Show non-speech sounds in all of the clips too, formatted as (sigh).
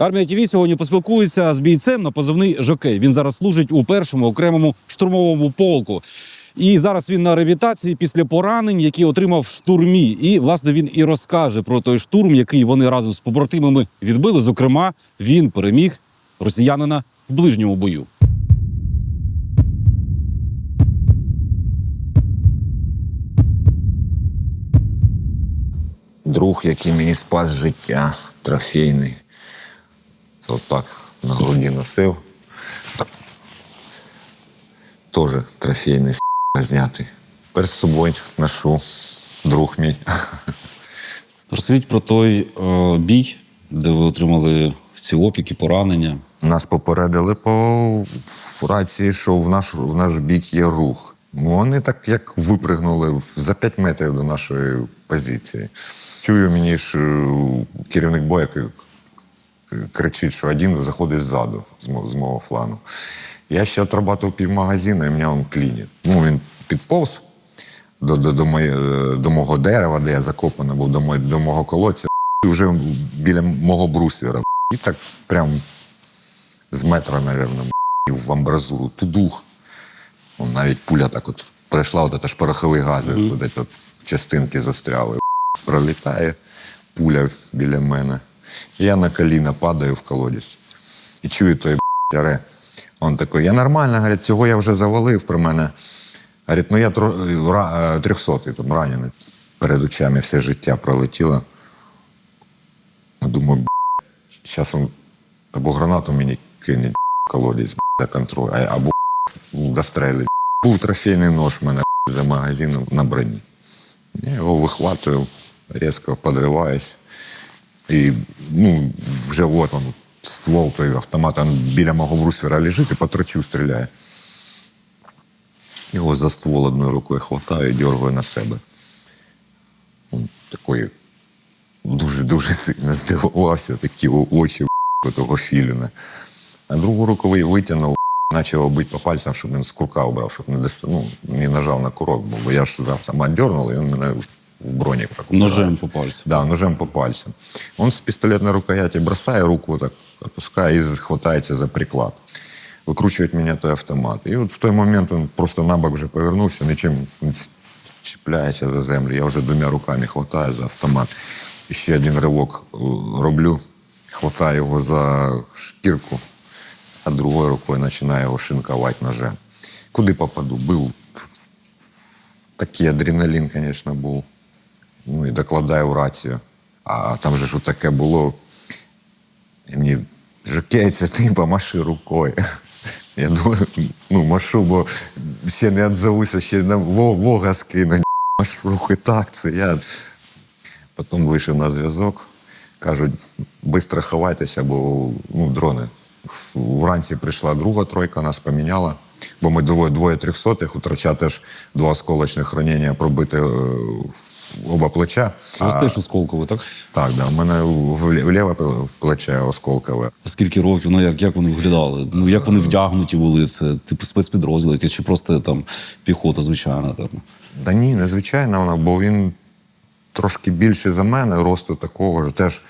Армія ТВ сьогодні поспілкується з бійцем на позивний Жокей. Він зараз служить у першому окремому штурмовому полку. І зараз він на реабілітації після поранень, які отримав в штурмі. І власне він і розкаже про той штурм, який вони разом з побратимами відбили. Зокрема, він переміг росіянина в ближньому бою. Друг, який мені спас життя, трофейний. Отак на груді носив. Теж трофейний с**, знятий. Перед собою ношу, друг мій. (laughs) Розкажіть про той е, бій, де ви отримали ці опіки, поранення. Нас попередили по рації, що в наш, в наш бік є рух. Вони так як випригнули за 5 метрів до нашої позиції. Чую мені ж е, керівник к- кричить, що один заходить ззаду, з мого, з мого флану. Я ще отрабатував півмагазину, і мене він клінить. Ну, він підповз до, до, до, моє, до мого дерева, де я закопаний був, до, моє- до мого колодця, і вже біля мого брусвера. І так прям з метра, напевно, в амбразуру, тудух. Он навіть пуля так от пройшла, от це ж порохові гази, mm от от частинки застряли. Пролітає пуля біля мене. Я на коліна падаю в колодязь. І чую той яре. Он такий, я нормально, говорить, цього я вже завалив про мене. Говорить, ну я е, трьохсотий там ранений. Перед очами все життя пролетіло. Думаю, зараз він або гранату мені кине колодязь за контроль, або дострелить. Був трофейний нож в мене за магазином на броні. Я його вихватую, різко подриваюсь. І ну, вже от он, ствол той автомата він біля мого брусвера лежить і по трочу стріляє. Його за ствол одною рукою хватаю і дергаю на себе. Він такий дуже-дуже сильно здивувався, такі очі того філіна. А другу руку витягнув, почав бити по пальцям, щоб він з курка обрав, щоб не, ну, не нажав на курок, бо- я ж автомат дернув, і він мене в бронік так Ножем по пальцю. Да, ножем по пальцам. Он с пистолетной рукояти бросая руку, так опуская и хватается за приклад. Викручує мене той автомат. І от в той момент він просто на бок вже повернувся, нічим не чіпляється за землю. Я вже двома руками хватаю за автомат. І ще один ривок е, роблю, хватаю його за шкірку, а другою рукою починаю його шинкувати ножем. Куди попаду? Був такий адреналін, звісно, був. Ну і докладаю в рацію. А там же ж таке було. І мені жокей, це ти помаши рукою. Я думаю, ну, машу, бо ще не відзовуся, ще на вога скину. Машу руки так, це я. Потім вийшов на зв'язок, кажуть, швидко ховайтеся, бо ну, дрони. Вранці прийшла друга тройка, нас поміняла, бо ми двоє, двоє трьохсотих, у трача теж два осколочних ранення пробити е, оба плеча. У вас теж осколково, так? Так, да, у мене в ліве плече осколкове. А Скільки років? Ну як, як вони виглядали? Ну як вони вдягнуті були? Це типу спецпідрозділ, якийсь чи просто там піхота, звичайна там. Да ні, незвичайно вона, бо він трошки більше за мене, росту такого ж, теж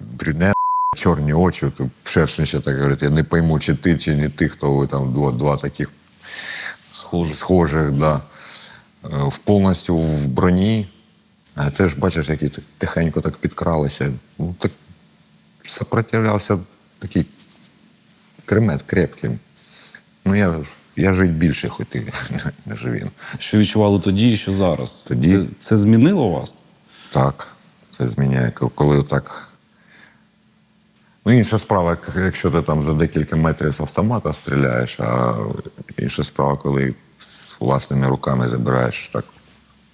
брюнет, чорні очі, то ще так говорить, я не пойму, чи ти, чи не ти, хто ви там два, два таких Схоже. схожих, да. Е, В повністю в броні. А теж бачиш, які так тихенько так підкралися. Ну, так сопротивлявся такий кремет крепкий. Ну, я, я жить більше хотів, (laughs) ніж він. Що відчували тоді і що зараз? Тоді? Це, це змінило вас? Так, це зміняє, коли так. Ну, інша справа, якщо ти там за декілька метрів з автомата стріляєш, а інша справа, коли власними руками забираєш так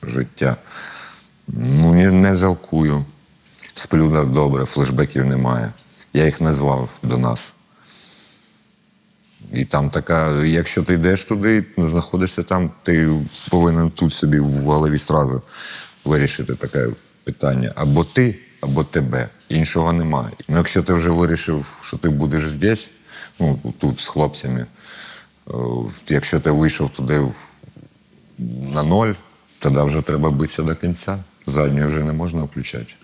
життя. Ну, не, не жалкую. Сплю добре, флешбеків немає. Я їх не звав до нас. І там така, якщо ти йдеш туди, знаходишся там, ти повинен тут собі в голові сразу вирішити таке питання. Або ти, або тебе. Іншого немає. Ну, якщо ти вже вирішив, що ти будеш здесь, ну, тут з хлопцями, е, якщо ти вийшов туди в- на ноль, тоді вже треба битися до кінця. Задньої вже не можна включати.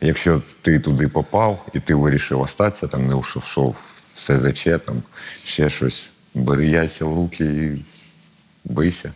Якщо ти туди попав і ти вирішив остатися, там не ушов в СЗЧ, там ще щось, бери яйця в руки і бийся.